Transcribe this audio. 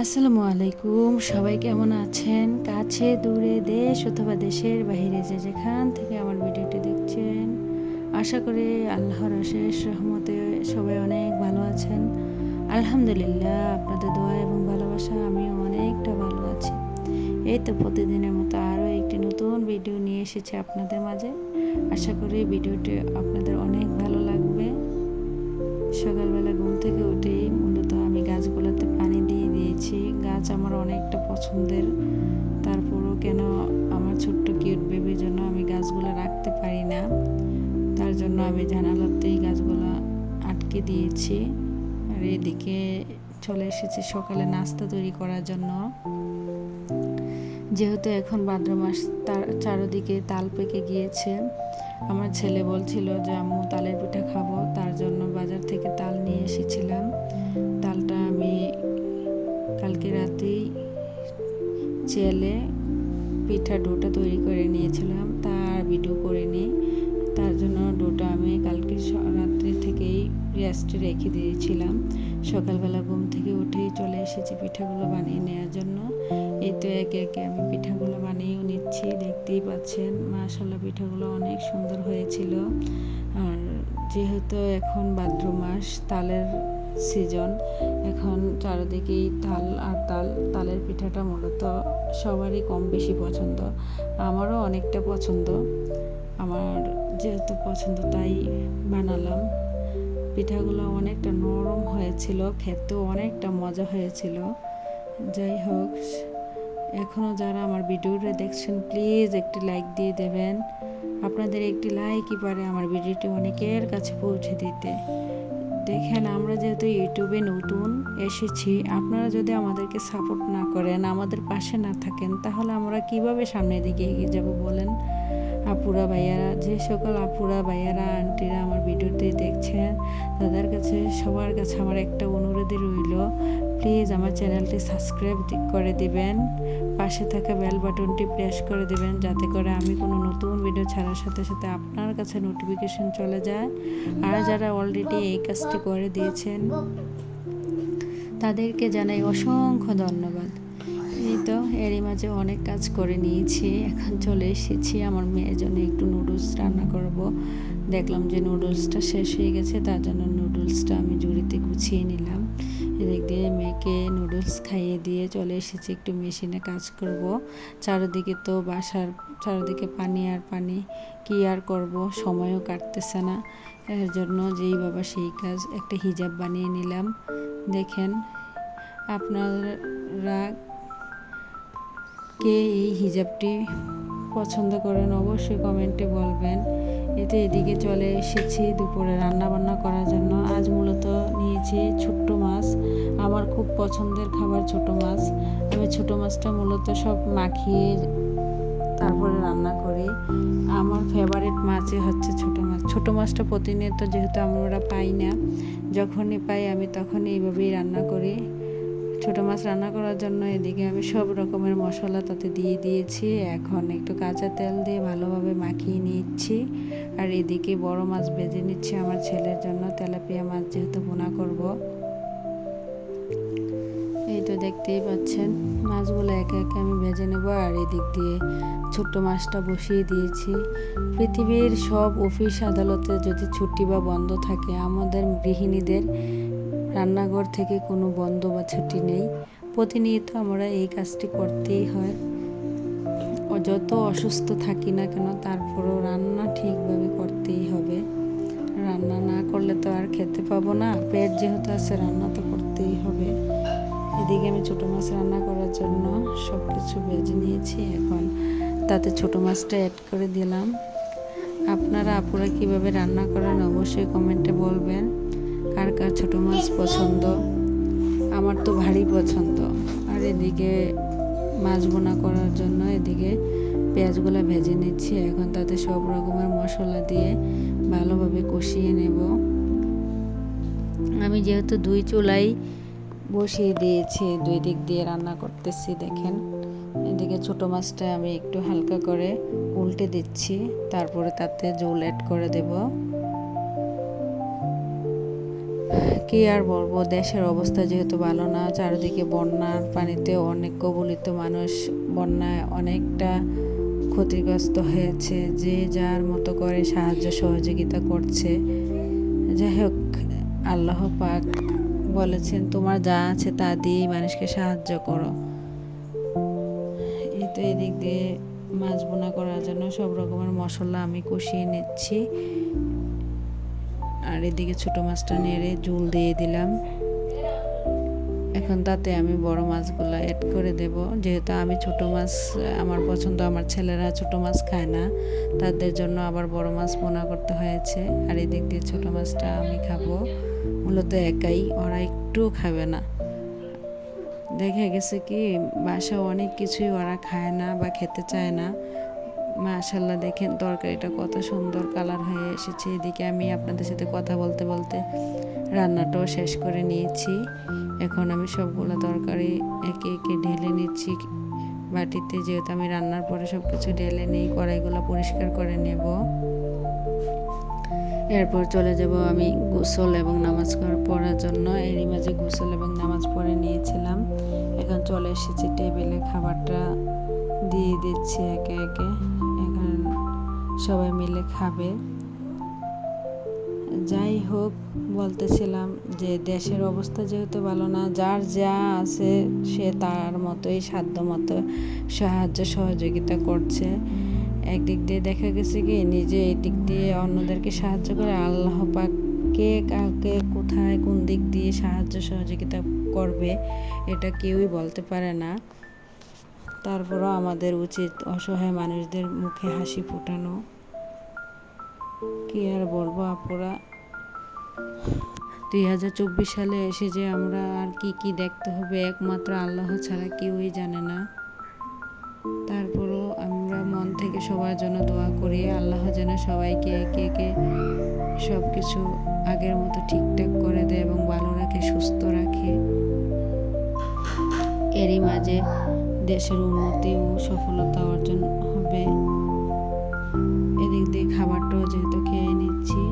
আসসালামু আলাইকুম, সবাই কেমন আছেন? কাছে, দূরে, দেশ অথবা দেশের বাইরে যে যেখান থেকে আমার ভিডিওটি দেখছেন, আশা করি আল্লাহর অশেষ রহমতে সবাই অনেক ভালো আছেন। আলহামদুলিল্লাহ, আপনাদের দোয়া এবং ভালোবাসা আমি অনেকটা ভালো আছি। এই তো প্রতিদিনের মতো আরও একটি নতুন ভিডিও নিয়ে এসেছি আপনাদের মাঝে। আশা করি ভিডিওটি আপনাদের অনেক ভালো লাগবে। সকালবেলা ঘুম থেকে উঠেই গাছ আমার অনেকটা পছন্দের। তারপরও কেন আমার ছোট্ট কিউট বেবির জন্য আমি গাছগুলো রাখতে পারি না? তার জন্য আমি জানালাতেই গাছগুলো আটকে দিয়েছি। আর এদিকে চলে এসেছি সকালে নাস্তা তৈরি করার জন্য। যেহেতু এখন ভাদ্র মাস, তার চারোদিকে তাল পেকে গিয়েছে। আমার ছেলে বলছিল যে, আম্মু, তালের পিঠা খাব। তার জন্য বাজার থেকে তাল নিয়ে এসেছিলাম। চেলে পিঠা ডোটা তৈরি করে নিয়েছিলাম, তার ভিডিও করে নিই। তার জন্য ডোটা আমি কালকে রাত্রি থেকেই রেস্টে রেখে দিয়েছিলাম। সকালবেলা ঘুম থেকে উঠেই চলে এসেছি পিঠাগুলো বানিয়ে নেওয়ার জন্য। এই তো একে একে আমি পিঠাগুলো বানিয়েও নিচ্ছি, দেখতেই পাচ্ছেন মাশাল্লাহ পিঠাগুলো অনেক সুন্দর হয়েছিল। আর যেহেতু এখন ভাদ্র মাস, তালের সিজন এখন চারিদিকেই তাল আর তাল, তালের পিঠাটা মূলত সবারই কম বেশি পছন্দ। আমারও অনেকটা পছন্দ। আমার যেহেতু পছন্দ, তাই বানালাম। পিঠাগুলো অনেকটা নরম হয়েছিল, খেতেও অনেকটা মজা হয়েছিল। যাই হোক এখনও যারা আমার ভিডিওটা দেখছেন, প্লিজ একটি লাইক দিয়ে দেবেন। আপনাদের একটি লাইকই পারে আমার ভিডিওটি অনেকের কাছে পৌঁছে দিতে। দেখেন, আমরা যেহেতু ইউটিউবে নতুন, এসেছি, আপনারা যদি আমাদেরকে সাপোর্ট না করেন, আমাদের পাশে না থাকেন, তাহলে আমরা কীভাবে সামনের দিকে এগিয়ে যাব বলেন? আপুরা ভাইয়ারা, যে সকল আপুরা ভাইয়ারা, আন্টিরা আমার ভিডিওতে দেখছেন, তাদের কাছে, সবার কাছে আমার একটা অনুরোধই রইল প্লিজ আমার চ্যানেলটি সাবস্ক্রাইব করে দিবেন, পাশে থাকা বেল বাটনটি প্রেস করে দিবেন, যাতে করে আমি কোনো নতুন ভিডিও ছাড়ার সাথে সাথে আপনার কাছে নোটিফিকেশন চলে যায়। আর যারা অলরেডি এই কাজটি করে দিয়েছেন, তাদেরকে জানাই অসংখ্য ধন্যবাদ। এই তো, এরই মাঝে অনেক কাজ করে নিয়েছি। এখন চলে এসেছি, আমার মেয়ের জন্য একটু নুডলস রান্না করব। দেখলাম যে নুডলসটা শেষ হয়ে গেছে, তার জন্য নুডলসটা আমি জুড়িতে গুছিয়ে নিলাম। এদিক দিয়ে মেয়েকে নুডলস খাইয়ে দিয়ে চলে এসেছি, একটু মেশিনে কাজ করব। চারিদিকে তো বাসার, চারিদিকে পানি আর পানি, কি আর করব? সময়ও কাটতেছে না। এর জন্য যেই বাবা সেই কাজ, একটা হিজাব বানিয়ে নিলাম। দেখেন, আপনারা কে এই হিজাবটি পছন্দ করেন অবশ্যই কমেন্টে বলবেন। এতে এদিকে চলে এসেছি দুপুরে রান্না বান্না করার জন্য। আজ মূলত নিয়েছি ছোট্ট মাছ। আমার খুব পছন্দের খাবার ছোট মাছ। আমি ছোট মাছটা মূলত সব মাখিয়ে তারপরে রান্না করি। আমার ফেভারিট মাছই হচ্ছে ছোট মাছ। ছোট মাছটা প্রতিনিয়ত যেহেতু আমরা পাই না, যখনই পাই আমি তখনই এইভাবেই রান্না করি। ছোট মাছ রান্না করার জন্য এদিকে আমি সব রকমের মশলা তাতে দিয়ে দিয়েছি। এখন একটু কাঁচা তেল দিয়ে ভালোভাবে মাখিয়ে নিচ্ছি। আর এদিকে বড় মাছ ভেজে নিচ্ছি আমার ছেলের জন্য। তেলাপিয়া মাছ যেহেতু বোনা করব। এই তো দেখতেই পাচ্ছেন, মাছগুলো একে একে আমি ভেজে নেব। আর এদিক দিয়ে ছোট্ট মাছটা বসিয়ে দিয়েছি। পৃথিবীর সব অফিস আদালতে যদি ছুটি বা বন্ধ থাকে, আমাদের গৃহিণীদের রান্নাঘর থেকে কোনো বন্ধ বা ছুটি নেই। প্রতিনিয়ত আমরা এই কাজটি করতেই হয়। যত অসুস্থ থাকি না কেন, তারপরও রান্না ঠিকভাবে করতেই হবে। রান্না না করলে তো আর খেতে পাবো না। পেট যেহেতু আছে, রান্না তো করতেই হবে। এদিকে আমি ছোটো মাছ রান্না করার জন্য সব কিছু বেজে নিয়েছি এখন। তাতে ছোটো মাছটা অ্যাড করে দিলাম। আপনারা, আপুরা কীভাবে রান্না করেন অবশ্যই কমেন্টে বলবেন। কার কার ছোটো মাছ পছন্দ। আমার তো ভারী পছন্দ। আর এদিকে মাছ বোনা করার জন্য এদিকে পেঁয়াজগুলো ভেজে নিচ্ছি। এখন তাতে সব রকমের মশলা দিয়ে ভালোভাবে কষিয়ে নেব। আমি যেহেতু দুই চুলাই বসিয়ে দিয়েছি, দুই দিক দিয়ে রান্না করতেছি, দেখেন। এদিকে ছোটো মাছটা আমি একটু হালকা করে উল্টে দিচ্ছি, তারপরে তাতে জল অ্যাড করে দেব। কি আর বলব? দেশের অবস্থা যেহেতু ভালো না, চারিদিকে বন্যার পানিতে অনেক কবলিত মানুষ বন্যায় অনেকটা ক্ষতিগ্রস্ত হয়েছে। যে যার মতো করে সাহায্য সহযোগিতা করছে। যাই হোক, আল্লাহ পাক বলেছেন, তোমার যা আছে তা দিয়েই মানুষকে সাহায্য করো। এই তো এদিক দিয়ে মাছ বোনা করার জন্য সব রকমের মশলা আমি কষিয়ে নিচ্ছি। আর এদিকে ছোট মাছটা নেড়ে জুল দিয়ে দিলাম। এখন তাতে আমি বড় মাছগুলো অ্যাড করে দেব। যেহেতু আমি ছোট মাছ, আমার পছন্দ, আমার ছেলেরা ছোট মাছ খায় না, তাদের জন্য আবার বড় মাছ বোনা করতে হয়েছে। আর এদিক দিয়ে ছোট মাছটা আমি খাব। মূলত একাই, ওরা একটুও খাবে না। দেখা গেছে কি বাসা অনেক কিছুই ওরা খায় না বা খেতে চায় না। মাশাল্লাহ দেখেন তরকারিটা কত সুন্দর কালার হয়ে এসেছে। এদিকে আমি আপনাদের সাথে কথা বলতে বলতে রান্নাটাও শেষ করে নিয়েছি। এখন আমি সবগুলো তরকারি একে একে ঢেলে নিচ্ছি। বাটিতে যেহেতু আমি রান্নার পরে সব কিছু ঢেলে নিই, কড়াইগুলো পরিষ্কার করে নেব। এরপর চলে যাব আমি গোসল এবং নামাজ পড়ার জন্য। এরই মাঝে গোসল এবং নামাজ পড়ে নিয়েছিলাম। এখন চলে এসেছি টেবিলে, খাবারটা দিয়ে দিচ্ছি একে একে। সবাই মিলে খাবে। যাই হোক, বলতেছিলাম যে দেশের অবস্থা যেহেতু ভালো না, যার যা আছে সে তার মতোই, সাধ্য মতো সাহায্য সহযোগিতা করছে। একদিক দিয়ে দেখা গেছে কি, নিজে এদিক দিয়ে অন্যদেরকে সাহায্য করে আল্লাহ পাক কে কাউকে কোথায় কোন দিক দিয়ে সাহায্য সহযোগিতা করবে, এটা কেউই বলতে পারে না। তারপরও আমাদের উচিত অসহায় মানুষদের মুখে হাসি ফোটানো। কি আর বলব আপুরা? দুই হাজার চব্বিশ সালে এসে যে আমরা আর কি কি দেখতে হবে, একমাত্র আল্লাহ ছাড়া কেউই জানে না। তারপরও আমরা মন থেকে সবার জন্য দোয়া করি, আল্লাহ যেন সবাইকে একে একে সব কিছু আগের মতো ঠিকঠাক করে দেয় এবং ভালো রাখে, সুস্থ রাখে। এরই মাঝে দেশের উন্নতি ও সফলতা অর্জন হবে। এদিক দিয়ে খাবারটাও যেহেতু খেয়ে নিচ্ছি।